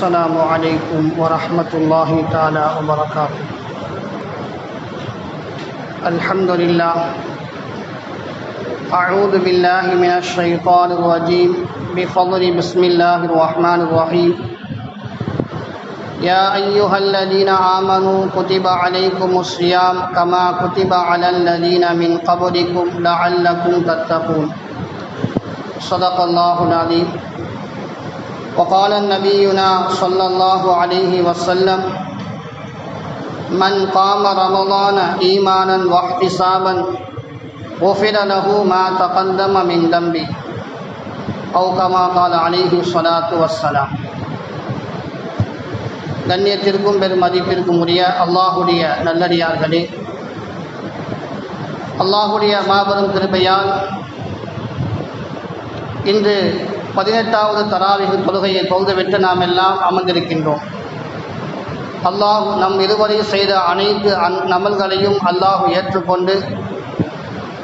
السلام عليكم ورحمة الله تعالى وبركاته. الحمد لله. أعوذ بالله من الشيطان الرجيم. بفضل بسم الله الرحمن الرحيم. يا أيها الذين آمنوا كتب عليكم الصيام كما كتب على الذين من قبلكم لعلكم تتقون. صدق الله العظيم. وقال نبينا صلى الله عليه وسلم من قام رمضان إيمانا واحتسابا غفر له ما تقدم من ذنبه أو كما قال عليه الصلاة والسلام கண்ணியத்திற்கும் பெரும் மதிப்பிற்கும் உரிய அல்லாஹுடைய நல்லடியார்களே அல்லாஹுடைய மாபெரும் கிருபையால் இன்று பதினெட்டாவது தராவிகு தொழுகையை தொழுதுவிட்டு நாம் எல்லாம் அமர்ந்திருக்கின்றோம். அல்லாஹ் நம் இருவரை செய்த அனைத்து அந் நமல்களையும் அல்லாஹ் ஏற்றுக்கொண்டு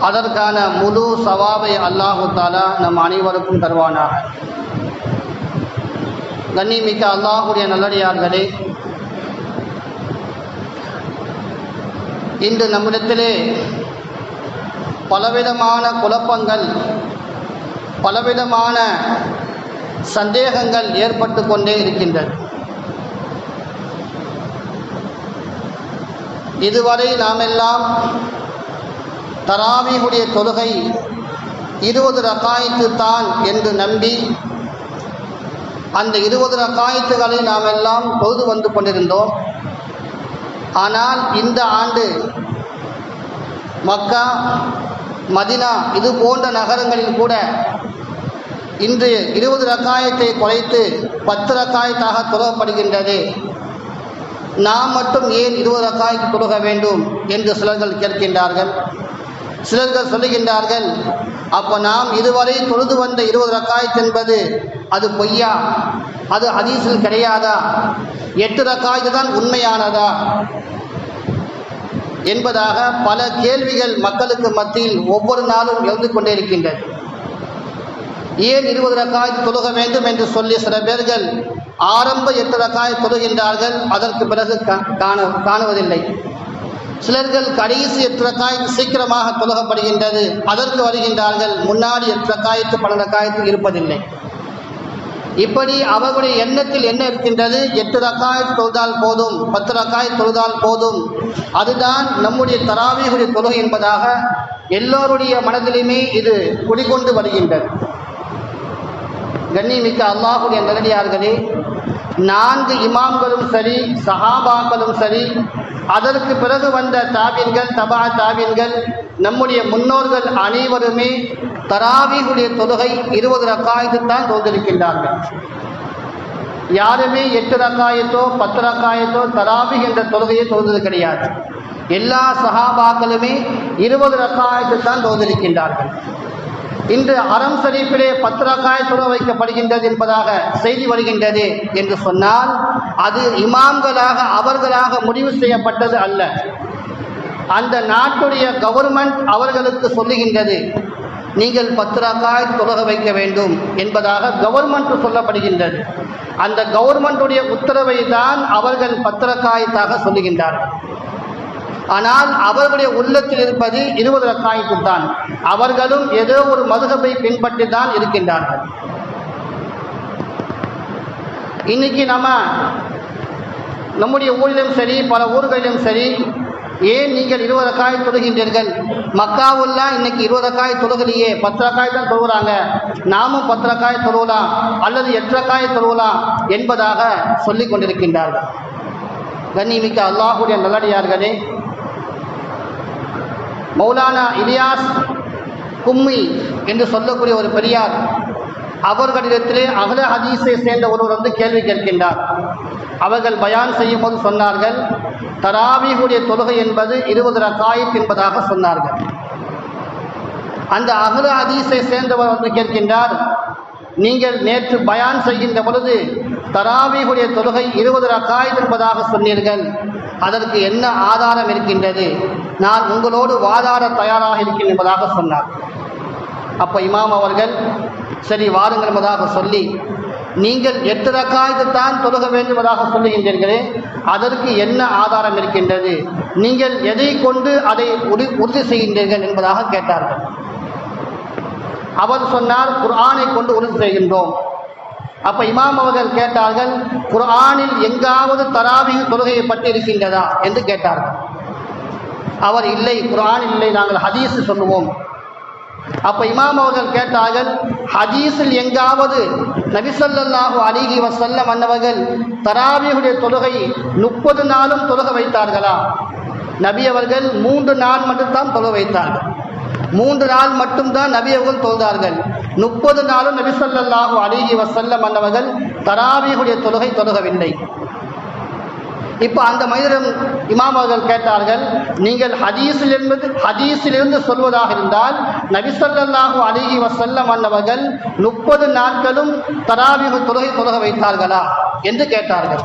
அதற்கான முழு சவாபை அல்லாஹு தாலா நம் அனைவருக்கும் தருவானாக. கண்ணிமிக்க அல்லாஹுடைய நல்லடியார்களே இன்று நம்மிடத்திலே பலவிதமான குழப்பங்கள் பலவிதமான சந்தேகங்கள் ஏற்பட்டு கொண்டே இருக்கின்றது இதுவரை நாமெல்லாம் தராவியுடைய தொழுகை இருபது ரக்காயத்து தான் என்று நம்பி அந்த இருபது ரக்காயத்துகளை நாம் எல்லாம் வந்து கொண்டிருந்தோம். ஆனால் இந்த ஆண்டு மக்கா மதினா இது போன்ற நகரங்களில் கூட இன்று இருபது ரக்காயத்தை குறைத்து பத்து ரக்காயத்தாக தொழப்படுகின்றது நாம் மட்டும் ஏன் இருபது ரக்காயத்து தொழுக வேண்டும் என்று சிலர்கள் கேட்கின்றார்கள். சிலர்கள் சொல்லுகின்றார்கள் அப்போ நாம் இதுவரை தொழுது வந்த இருபது ரக்காயத் என்பது அது பொய்யா? அது ஹதீஸில் கிடையாதா? எட்டு ரக்காயத்து தான் உண்மையானதா? என்பதாக பல கேள்விகள் மக்களுக்கு மத்தியில் ஒவ்வொரு நாளும் எழுந்து கொண்டே இருக்கின்றது. ஏன் இருபது ரக்காய் தொழுக வேண்டும் என்று சொல்லி சில பேர்கள் ஆரம்ப எட்டு ரக்காய் தொழுகின்றார்கள் அதற்கு பிறகு காண காணுவதில்லை. சிலர்கள் கடைசி எட்டு ரக்காய் சீக்கிரமாக தொழுகப்படுகின்றது அதற்கு வருகின்றார்கள் முன்னாடி எட்டு ரக்காயத்து பல ரக்காயத்து இருப்பதில்லை. இப்படி அவர்களுடைய எண்ணத்தில் என்ன இருக்கின்றது? எட்டு ரக்காய் தொழுதால் போதும் பத்து ரக்காய் தொழுதால் போதும். அதுதான் நம்முடைய தராவிகளுடைய தொழுகை என்பதாக எல்லோருடைய மனதிலுமே இது குடிகொண்டு வருகின்றது. கண்ணிமிக்க அல்லாஹுடைய நேரடியார்களே நான்கு இமாம்களும் சரி சஹாபாக்களும் சரி அதற்கு பிறகு வந்த தாவின்கள் தபா தாவின்கள் நம்முடைய முன்னோர்கள் அனைவருமே தராவிகளுடைய தொழுகை இருபது ரக்காயத்து தான் தொழுதிருக்கின்றார்கள் யாருமே எட்டு ரக்காயத்தோ பத்து ரக்காயத்தோ தராவி என்ற தொழுகையை தோன்றது கிடையாது. எல்லா சகாபாக்களுமே இருபது ரக்காயத்து தான் தொழுதிருக்கின்றார்கள் இன்று அறம் ஷரீஃபிலே பத்து ரக்காய் தொழ வைக்கப்படுகின்றது என்பதாக செய்தி வருகின்றது என்று சொன்னால் அது இமாம்களாக அவர்களாக முடிவு செய்யப்பட்டது அல்ல. அந்த நாட்டுடைய கவர்மெண்ட் அவர்களுக்கு சொல்லுகின்றது நீங்கள் பத்து ரக்காய் தொழுக வைக்க வேண்டும் என்பதாக கவர்மெண்ட் சொல்லப்படுகின்றது. அந்த கவர்மெண்ட்டுடைய உத்தரவை தான் அவர்கள் பத்திரக்காயத்தாக சொல்லுகின்றார்கள். ஆனால் அவர்களுடைய உள்ளத்தில் இருப்பது இருபது ரக்காயத்து தான் அவர்களும் ஏதோ ஒரு மதுகப்பை பின்பற்றி தான் இருக்கின்றார்கள். இன்னைக்கு நம்ம நம்முடைய ஊரிலும் சரி பல ஊர்களிலும் சரி ஏன் நீங்கள் இருபது காய் தொழுகின்றீர்கள்? மக்காவுல்லாம் இன்னைக்கு இருபது காய் தொழுகலையே. பத்து காய் தான் தொழுகிறாங்க. நாமும் பத்து காய் தொழுவலாம் அல்லது எட்டு காய் தொழுவலாம் என்பதாக சொல்லிக் கொண்டிருக்கின்றார்கள். கண்ணிமிக்க அல்லாஹுடைய நல்லடியார்களே மௌலானா இலியாஸ் கும்மி என்று சொல்லக்கூடிய ஒரு பெரியார் அவர்களிடத்திலே அகல ஹதீஸை சேர்ந்த ஒருவர் வந்து கேள்வி கேட்கின்றார். அவர்கள் பயான் செய்யும் போது சொன்னார்கள் தராவிகுடைய தொழுகை என்பது இருபது ரக்காயத் என்பதாக சொன்னார்கள். அந்த அகல ஹதீஸை சேர்ந்தவர் வந்து கேட்கின்றார் நீங்கள் நேற்று பயான் செய்கின்ற பொழுது தராவிகுடைய தொழுகை இருபது ரக்காயத் என்பதாக சொன்னீர்கள். அதற்கு என்ன ஆதாரம் இருக்கின்றது? நான் உங்களோடு வாதாட தயாராக இருக்கேன் என்பதாக சொன்னார். அப்போ இமாம் அவர்கள் சரி வாருங்கள் என்பதாக சொல்லி நீங்கள் எட்டு ரக்காயத்து தான் தொழுக வேண்டுவதாக சொல்லுகின்றீர்களே அதற்கு என்ன ஆதாரம் இருக்கின்றது? நீங்கள் எதை கொண்டு அதை உறு- உறுதி செய்கின்றீர்கள் என்பதாக கேட்டார்கள். அவர் சொன்னார் குர்ஆனை கொண்டு உறுதி செய்கின்றோம். அப்ப இமாம் அவர்கள் கேட்டார்கள் குரானில் எங்காவது தராவி தொழுகையை பற்றி இருக்கின்றதா என்று கேட்டார்கள். அவர் இல்லை குரான் இல்லை நாங்கள் ஹதீஸ் சொல்லுவோம். அப்ப இமாம் அவர்கள் கேட்டார்கள் ஹதீஸில் எங்காவது நபிசல்லாஹு அலிஹி வசல்லம் அன்னவர்கள் தராவியுடைய தொழுகை முப்பது நாளும் தொழுக வைத்தார்களா? நபி அவர்கள் மூன்று நாள் மட்டும்தான் தொழுக வைத்தார்கள். மூன்று நாள் மட்டும்தான் நபி அவர்கள் தொழுதார்கள் முப்பது நாளும் நபிசல்லாஹு அலிஹி வசல்லம் அன்னவர்கள் தராவியுடைய தொழுகை தொழுகவில்லை இப்போ அந்த மனிதரும் இமாம் அவர்கள் கேட்டார்கள் நீங்கள் ஹதீஸில் என்பது ஹதீஸிலிருந்து சொல்வதாக இருந்தால் நபிசல்லாஹு அலிஹி வசல்லம் அன்னவர்கள் முப்பது நாட்களும் தராவிகு தொழுகை தொழுக வைத்தார்களா? என்று கேட்டார்கள்.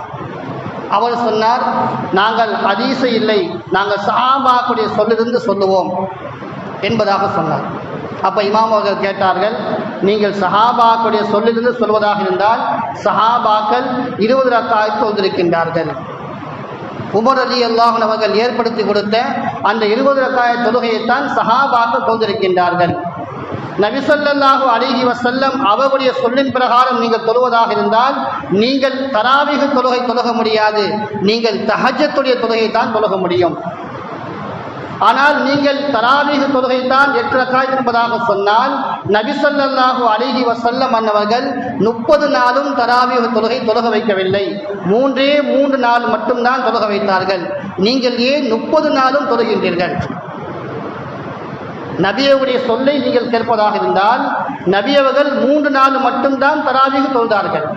அவர் சொன்னார் நாங்கள் ஹதீஸு இல்லை நாங்கள் சஹாபாக்குடைய சொல்லிருந்து சொல்லுவோம். என்பதாக சொன்னார். அப்போ இமாம் அவர்கள் கேட்டார்கள் நீங்கள் சஹாபாக்களுடைய சொல்லிலிருந்து சொல்வதாக இருந்தால் சஹாபாக்கள் இருபது ரக்காய் தொழுதிருக்கின்றார்கள் உமர் அலி அல்லாஹன் அவர்கள் ஏற்படுத்தி கொடுத்த அந்த இருபது ரக்காய தொழுகையைத்தான் சஹாபாக்கள் தொழுதிருக்கின்றார்கள் நபிசல்லாஹு அலிஹி வசல்லம் அவருடைய சொல்லின் பிரகாரம் நீங்கள் தொழுவதாக இருந்தால் நீங்கள் தராவிக தொழுகை தொழுக முடியாது. நீங்கள் தஹஜத்துடைய தொழுகை தான் தொழுக முடியும். ஆனால் நீங்கள் தராவீக தொழுகை தான் எட்டு ரக்காய் என்பதாக சொன்னால் நபிசல்லாஹு அலிஹி வசல்லம் அன்னவர்கள் முப்பது நாளும் தராவீக தொழுகை தொழுக வைக்கவில்லை. மூன்றே மூன்று நாள் மட்டும்தான் தொழுக வைத்தார்கள். நீங்கள் ஏன் முப்பது நாளும் தொழுகின்றீர்கள்? நபியவுடைய சொல்லை நீங்கள் கேட்பதாக இருந்தால் நபியவர்கள் மூன்று நாள் மட்டும்தான் தராவீக தொழுதார்கள்.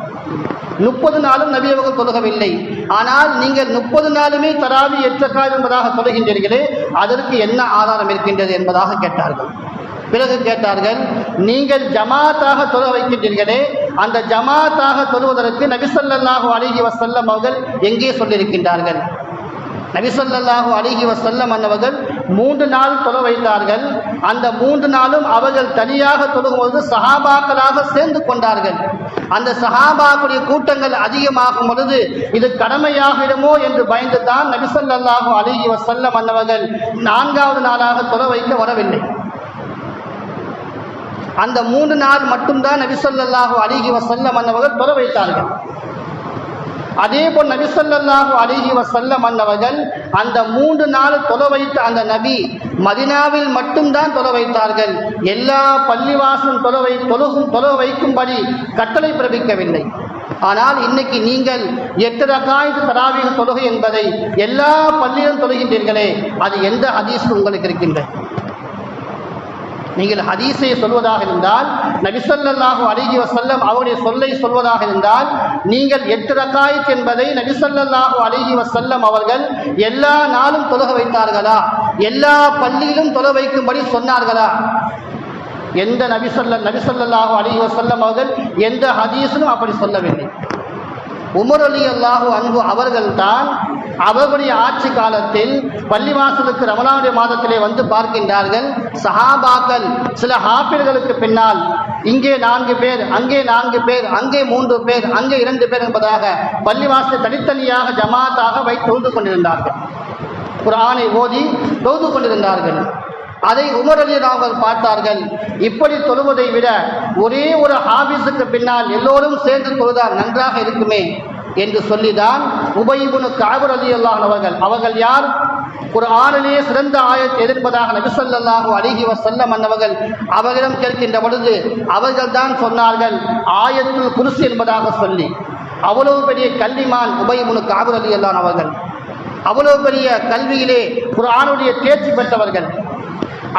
முப்பது நாளும் நபி அவர்கள் தொழுகவில்லை ஆனால் நீங்கள் முப்பது நாளுமே தராவி எற்றக்காய் என்பதாக தொழுகின்றீர்களே அதற்கு என்ன ஆதாரம் இருக்கின்றது என்பதாக கேட்டார்கள். பிறகு கேட்டார்கள் நீங்கள் ஜமாத்தாக தொழ வைக்கின்றீர்களே அந்த ஜமாத்தாக தொழுவதற்கு நபிசல்லாஹு அலிஹி வசல்லம் அவர்கள் எங்கே சொல்லியிருக்கின்றார்கள்? நபிசல்லாஹு அலிஹி வசல்லம் அன்னவர்கள் மூன்று நாள் தொலை வைத்தார்கள் அந்த மூன்று நாளும் அவர்கள் தனியாக தொழுகும்போது சஹாபாக்களாக சேர்ந்து கொண்டார்கள். அந்த சஹாபாக்குடைய கூட்டங்கள் அதிகமாகும் பொழுது இது கடமையாகிடுமோ என்று பயந்து தான் நபிசல்லாஹு அலிஹி வசல்லம் அன்னவர்கள் நான்காவது நாளாக தொலை வைக்க வரவில்லை. அந்த மூன்று நாள் மட்டும்தான் நபிசல்லாஹு அலிஹி வசல்லம் அன்னவர்கள் தொலை வைத்தார்கள். அதே போல் நபிசல்லாஹு அலிஹி வசல்லம் அன்னவர்கள் அந்த மூன்று நாள் தொலை வைத்த அந்த நபி மதினாவில் மட்டும்தான் தொலை வைத்தார்கள். எல்லா பள்ளிவாசலும் தொலை வை தொழுகும் தொலை வைக்கும்படி கட்டளை பிறப்பிக்கவில்லை. ஆனால் இன்னைக்கு நீங்கள் எட்டு ரகாயத்து தராவீக தொழுகை என்பதை எல்லா பள்ளியிலும் தொழுகின்றீர்களே அது எந்த ஹதீஸ் உங்களுக்கு இருக்கின்றது? நீங்கள் ஹதீஸை சொல்வதாக இருந்தால் நபிசல்லாஹு அலிஹி வசல்லம் அவருடைய சொல்லை சொல்வதாக இருந்தால் நீங்கள் எட்டு ரக்காயத் என்பதை நபிசல்லாஹு அலிஹி வசல்லம் அவர்கள் எல்லா நாளும் தொழுக வைத்தார்களா? எல்லா பள்ளியிலும் தொழ வைக்கும்படி சொன்னார்களா? எந்த நபிசல்ல நபிசல்லாஹு அலிஹி வசல்லம் அவர்கள் எந்த ஹதீஸிலும் அப்படி சொல்லவில்லை. உமர் அலி அல்லாஹு அன்பு அவர்கள்தான் அவர்களுடைய ஆட்சி காலத்தில் பள்ளிவாசலுக்கு ரமலானுடைய மாதத்திலே வந்து பார்க்கின்றார்கள். சஹாபாக்கள் சில ஹாபிர்களுக்கு பின்னால் இங்கே நான்கு பேர் அங்கே நான்கு பேர் அங்கே மூன்று பேர் அங்கே இரண்டு பேர் என்பதாக பள்ளிவாசலை தனித்தனியாக ஜமாத்தாக வைத்து தொழுது கொண்டிருந்தார்கள். குரானை ஓதி தொழுது கொண்டிருந்தார்கள். அதை உமர் பார்த்தார்கள். இப்படி தொழுவதை விட ஒரே ஒரு ஹாபிஸுக்கு பின்னால் எல்லோரும் சேர்ந்து தொழுதால் நன்றாக இருக்குமே என்று சொல்லிதான் உபயிபுனு காபர் அலி அல்லாஹ் அவர்கள். அவர்கள் யார்? ஒரு ஆணிலே சிறந்த ஆயத் எதிர்ப்பதாக நபிசல்லாஹு அலிஹி வசல்லம் மன்னவர்கள் அவர்களிடம் கேட்கின்ற பொழுது அவர்கள் தான் சொன்னார்கள் ஆயத்துல் குருசு என்பதாக சொல்லி. அவ்வளவு பெரிய கல்விமான் உபயமுனு காபர் அல்லான் அவர்கள். அவ்வளவு பெரிய கல்வியிலே குர்ஆனுடைய தேர்ச்சி பெற்றவர்கள்.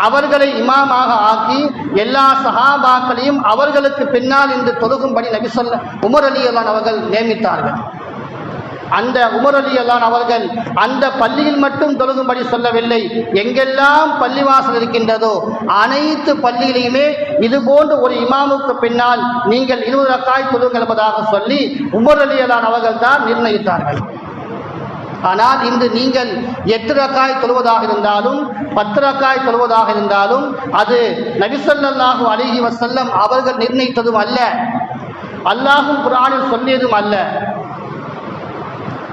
அவர்களை இமாமாக ஆக்கி எல்லா சஹாபாக்களையும் அவர்களுக்கு பின்னால் இன்று தொழுகும்படி நபி சொல்ல உமர் அலி அல்லான் அவர்கள் நியமித்தார்கள். அந்த உமர் அலி அல்லான் அவர்கள் அந்த பள்ளியில் மட்டும் தொழுகும்படி சொல்லவில்லை. எங்கெல்லாம் பள்ளிவாசல் இருக்கின்றதோ அனைத்து பள்ளியிலையுமே இது போன்று ஒரு இமாமுக்கு பின்னால் நீங்கள் இருபது ரக்காய் தொழுங்கள் என்பதாக சொல்லி உமர் அலி அல்லான் அவர்கள் தான் நிர்ணயித்தார்கள். ஆனால் இன்று நீங்கள் எட்டு ரக்காய் தொழுவதாக இருந்தாலும் பத்து ரக்காய் தொழுவதாக இருந்தாலும் அது நபிசல்லாஹு அலிஹி வசல்லம் அவர்கள் நிர்ணயித்ததும் அல்ல. அல்லாஹும் குரானில் சொல்லியதும் அல்ல.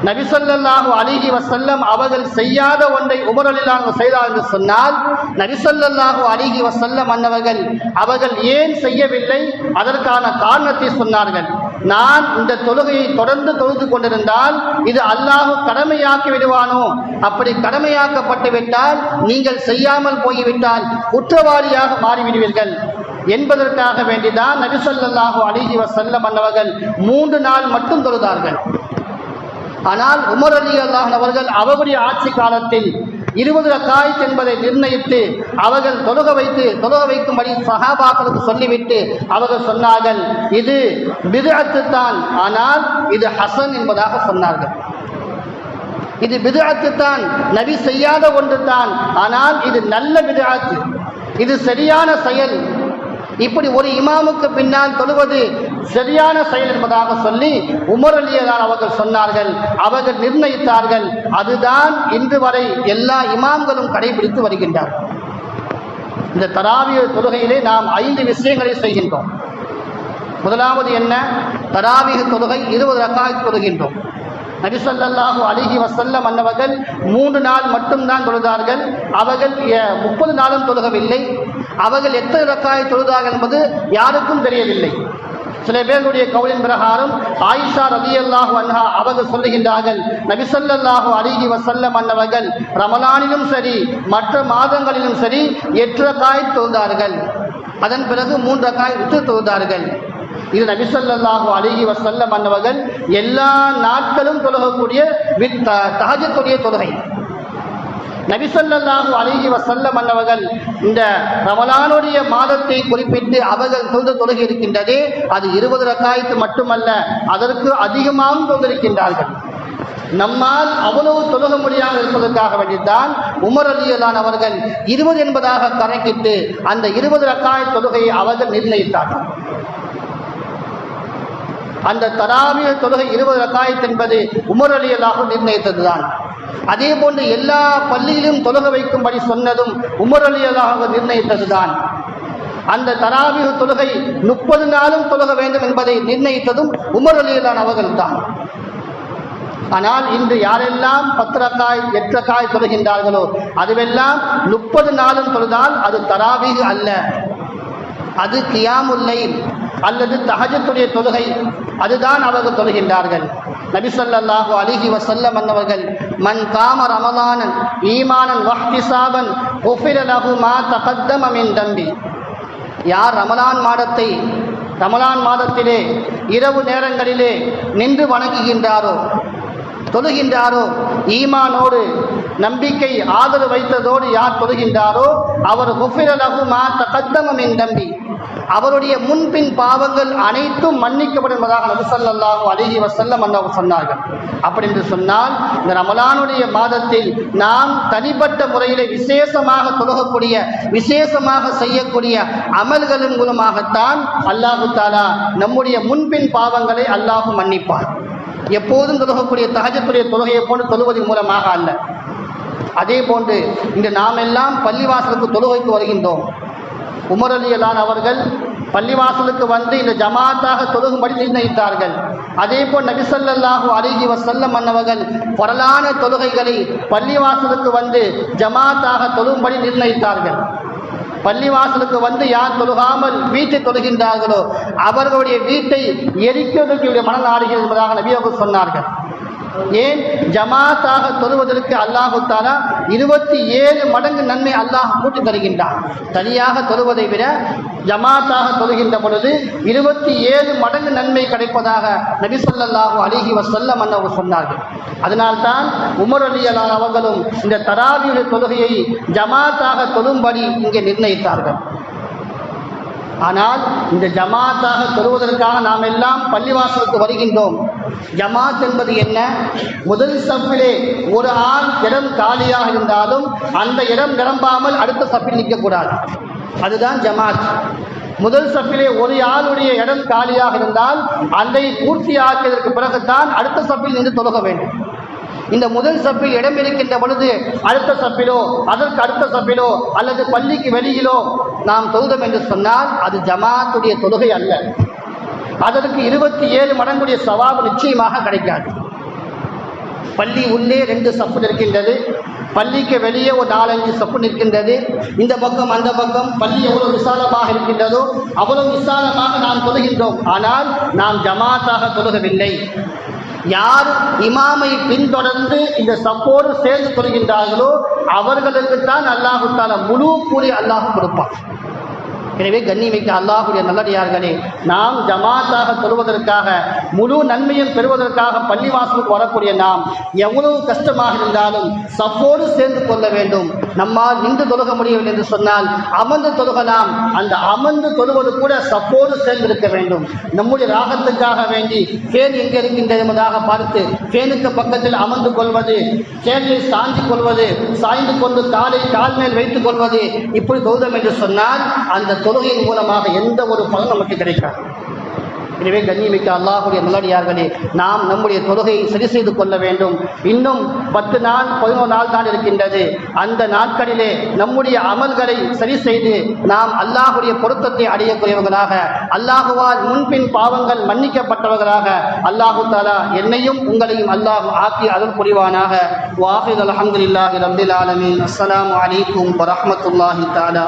நபிசல்லாஹு அலிஹி வசல்லம் அவர்கள் செய்யாத ஒன்றை உமரலிலான் செய்தார் என்று சொன்னால் நபிசல்லாஹு அலிஹி வசல்லம் அன்னவர்கள் அவர்கள் ஏன் செய்யவில்லை? அதற்கான காரணத்தை சொன்னார்கள். நான் இந்த தொழுகையை தொடர்ந்து தொழுது கொண்டிருந்தால் இது அல்லாஹ் கடமையாக்கி விடுவானோ? அப்படி கடமையாக்கப்பட்டு விட்டால் நீங்கள் செய்யாமல் போய்விட்டால் குற்றவாளியாக மாறிவிடுவீர்கள். என்பதற்காக வேண்டிதான் நபிசல்லாஹு அலிஹி வசல்லம் அன்னவர்கள் மூன்று நாள் மட்டும் தொழுதார்கள். ஆனால் உமர் அலி அல்லாஹ் அவர்கள் அவருடைய ஆட்சி காலத்தில் இருபது ரக்காயத் என்பதை நிர்ணயித்து அவர்கள் தொழுக வைத்து தொழுக வைக்கும்படி சஹாபாக்களுக்கு சொல்லிவிட்டு அவர்கள் சொன்னார்கள் இது பிதுஅத்து தான் ஆனால் இது ஹசன் என்பதாக சொன்னார்கள். இது பிதுஅத்து தான் நபி செய்யாத ஒன்று தான் ஆனால் இது நல்ல பிதுஅத்து. இது சரியான செயல். இப்படி ஒரு இமாமுக்கு பின்னால் தொழுவது சரியான செயல் என்பதாக சொல்லி உமர் அலியதான் அவர்கள் சொன்னார்கள். அவர்கள் நிர்ணயித்தார்கள். அதுதான் இன்று வரை எல்லா இமாம்களும் கடைபிடித்து வருகின்றார். இந்த தராவிய தொழுகையிலே நாம் ஐந்து விஷயங்களை செய்கின்றோம். முதலாவது என்ன? தராவிக தொழுகை இருபது ரக்காய் தொழுகின்றோம். நபிசல்லாஹு அலிஹி வசல்லம் அன்னவர்கள் மூன்று நாள் மட்டும்தான் தொழுதார்கள். அவர்கள் முப்பது நாளும் தொழுகவில்லை. அவர்கள் எத்தனை ரக்காய் தொழுதார்கள் என்பது யாருக்கும் தெரியவில்லை. சில பேருடைய கவுளின் பிரகாரம் ஆயிஷா ரலியல்லாஹு அன்ஹா அவர்கள் சொல்லுகின்றார்கள் நபிசல்லாஹு அருகி வசல்லம் அன்னவர்கள் ரமலானிலும் சரி மற்ற மாதங்களிலும் சரி எட்டு காய் தொழுதார்கள். அதன் பிறகு மூன்று காய் விட்டு தொழுதார்கள். இது நபிசல்லாஹு அழகி வசல்லம் அன்னவர்கள் எல்லா நாட்களும் தொழுகக்கூடிய தகஜத்துடைய த- தொழுகை. நபிசல்லாஹு அலிஹி வசல்லம் அன்னவர்கள் இந்த ரமலானுடைய மாதத்தை குறிப்பிட்டு அவர்கள் தொழுது தொழுகி இருக்கின்றதே. அது இருபது ரக்காயத்து மட்டுமல்ல அதற்கு அதிகமாகவும் தொழுதிருக்கின்றார்கள் நம்மால் அவ்வளவு தொழுக முடியாமல் இருப்பதற்காக வேண்டித்தான் உமர் அலியலான் அவர்கள் இருபது என்பதாக கணக்கிட்டு அந்த இருபது ரக்காய தொழுகையை அவர்கள் நிர்ணயித்தார்கள். அந்த தராவிய தொழுகை இருபது ரக்காயத் என்பது உமர் அலி நிர்ணயித்ததுதான். அதே போன்று எல்லா பள்ளியிலும் தொழுக வைக்கும்படி சொன்னதும் உமர் அலி அல்லாஹ் நிர்ணயித்ததுதான். அந்த தராவிய தொழுகை முப்பது நாளும் தொழுக வேண்டும் என்பதை நிர்ணயித்ததும் உமர் அலியலான் அவர்கள்தான். ஆனால் இன்று யாரெல்லாம் பத்திரக்காய் எட்டக்காய் தொழுகின்றார்களோ அதுவெல்லாம் முப்பது நாளும் தொழுதால் அது தராவீகு அல்ல. அது கியாமுல்லை அல்லது தஹஜத்துடைய தொழுகை அதுதான் அவர்கள் தொழுகின்றார்கள். நபிசல்லாஹு அலிஹி வசல்லம் அன்னவர்கள் மன் காம ரமதானன் ஈமானன் வஹ்திசாபன் சாபன் மா தகத்தமின் தம்பி. யார் ரமலான் மாதத்தை ரமலான் மாதத்திலே இரவு நேரங்களிலே நின்று வணங்குகின்றாரோ தொழுகின்றாரோ ஈமானோடு நம்பிக்கை ஆதரவு வைத்ததோடு யார் தொழுகின்றாரோ அவர் குஃபிர லஹு மா தகத்தம தம்பி. அவருடைய முன்பின் பாவங்கள் அனைத்தும் மன்னிக்கப்படும் என்பதாக நபி வசல்லம் அலைஹி சொன்னார்கள். அப்படி என்று சொன்னால் இந்த ரமலானுடைய மாதத்தில் நாம் தனிப்பட்ட முறையிலே விசேஷமாக தொழுகக்கூடிய விசேஷமாக செய்யக்கூடிய அமல்களின் மூலமாகத்தான் அல்லாஹு தாலா நம்முடைய முன்பின் பாவங்களை அல்லாஹு மன்னிப்பார் எப்போதும் தொழுகக்கூடிய தகஜத்துடைய தொழுகையை போன்று தொழுவதன் மூலமாக அல்ல. அதே போன்று இன்று நாம் எல்லாம் பள்ளிவாசலுக்கு தொழுகைக்கு வருகின்றோம். உமர் அலி அலான் அவர்கள் பள்ளிவாசலுக்கு வந்து இந்த ஜமாத்தாக தொழுகும்படி நிர்ணயித்தார்கள். அதே போல் நபிசல்லாஹு அருகி வசல்லம் மன்னவர்கள் பரலான தொழுகைகளை பள்ளிவாசலுக்கு வந்து ஜமாத்தாக தொழுகும்படி நிர்ணயித்தார்கள். பள்ளிவாசலுக்கு வந்து யார் தொழுகாமல் வீட்டை தொழுகின்றார்களோ அவர்களுடைய வீட்டை எரிக்கிறதுக்கு மனநாடுகள் என்பதாக நபியோக சொன்னார்கள். ஏன் ஜமாத்தாக தொழுவதற்கு அல்லாஹு தாலா இருபத்தி ஏழு மடங்கு நன்மை அல்லாஹ் கூட்டி தருகின்றான். தனியாக தொழுவதை விட ஜமாத்தாக தொழுகின்ற பொழுது இருபத்தி ஏழு மடங்கு நன்மை கிடைப்பதாக நபி ஸல்லல்லாஹு அலிஹி வசல்லம் அன்னவர் சொன்னார்கள். அதனால்தான் உமர் அலி அவர்களும் இந்த தராவியுடைய தொழுகையை ஜமாத்தாக தொழும்படி இங்கே நிர்ணயித்தார்கள். ஆனால் இந்த ஜமாத்தாக தருவதற்காக நாம் எல்லாம் பள்ளிவாசலுக்கு வருகின்றோம். ஜமாத் என்பது என்ன? முதல் சப்பிலே ஒரு ஆள் இடம் காலியாக இருந்தாலும் அந்த இடம் நிரம்பாமல் அடுத்த சப்பில் நிற்கக்கூடாது. அதுதான் ஜமாத். முதல் சப்பிலே ஒரு ஆளுடைய இடம் காலியாக இருந்தால் அதை பூர்த்தி ஆக்கியதற்கு பிறகுதான் அடுத்த சப்பில் நின்று தொழுக வேண்டும். இந்த முதல் சப்பில் இடம் இருக்கின்ற பொழுது அடுத்த சப்பிலோ அதற்கு அடுத்த சப்பிலோ அல்லது பள்ளிக்கு வெளியிலோ நாம் தொழுதம் என்று சொன்னால் அது ஜமாத்துடைய தொழுகை அல்ல. அதற்கு இருபத்தி ஏழு மடங்குடைய சவாபு நிச்சயமாக கிடைக்காது. பள்ளி உள்ளே ரெண்டு சப்பு நிற்கின்றது. பள்ளிக்கு வெளியே ஒரு நாலஞ்சு சப்பு நிற்கின்றது. இந்த பக்கம் அந்த பக்கம் பள்ளி எவ்வளவு விசாலமாக இருக்கின்றதோ அவ்வளவு விசாலமாக நாம் தொழுகின்றோம். ஆனால் நாம் ஜமாத்தாக தொழுகவில்லை. யார் இமாமை பின்தொடர்ந்து இந்த சப்போடு சேர்ந்து தொழுகின்றார்களோ அவர்களுக்கு தான் அல்லாஹு முழு கூலி அல்லாஹ் கொடுப்பான். எனவே கண்ணிமிக்க அல்லாஹுடைய நல்லடியார்களே நாம் ஜமாத்தாக தொழுவதற்காக முழு நன்மையும் பெறுவதற்காக பள்ளிவாசலுக்கு வரக்கூடிய நாம் எவ்வளவு கஷ்டமாக இருந்தாலும் சப்போடு சேர்ந்து கொள்ள வேண்டும். நம்மால் நின்று தொழுக முடியவில்லை என்று சொன்னால் அமர்ந்து தொழுகலாம் அந்த அமர்ந்து தொழுவது கூட சப்போடு சேர்ந்து இருக்க வேண்டும். நம்முடைய ராகத்துக்காக வேண்டி ஃபேன் எங்கே இருக்கின்றது என்பதாக பார்த்து ஃபேனுக்கு பக்கத்தில் அமர்ந்து கொள்வது சேரில் சாஞ்சி கொள்வது சாய்ந்து கொண்டு காலை கால் மேல் வைத்துக் கொள்வது இப்படி கௌதம் என்று சொன்னால் அந்த தொழுகையின் மூலமாக எந்த ஒரு பலன் நமக்கு கிடைக்காது. எனவே கண்ணியமிக்க அல்லாஹுடைய நல்லடியார்களே நாம் நம்முடைய தொழுகையை சரி செய்து கொள்ள வேண்டும். இன்னும் பத்து நாள் பதினோரு நாள் தான் இருக்கின்றது. அந்த நாட்களிலே நம்முடைய அமல்களை சரி செய்து நாம் அல்லாஹுடைய பொருத்தத்தை அடையக்கூடியவர்களாக அல்லாஹுவால் முன்பின் பாவங்கள் மன்னிக்கப்பட்டவர்களாக அல்லாஹு தாலா என்னையும் உங்களையும் அல்லாஹ் ஆக்கி அருள் புரிவானாக. வாஹித் அலமதுல்லாஹி ரபில் ஆலமின். அஸ்லாம் அலைக்கும் வரமத்துல்லாஹி தாலா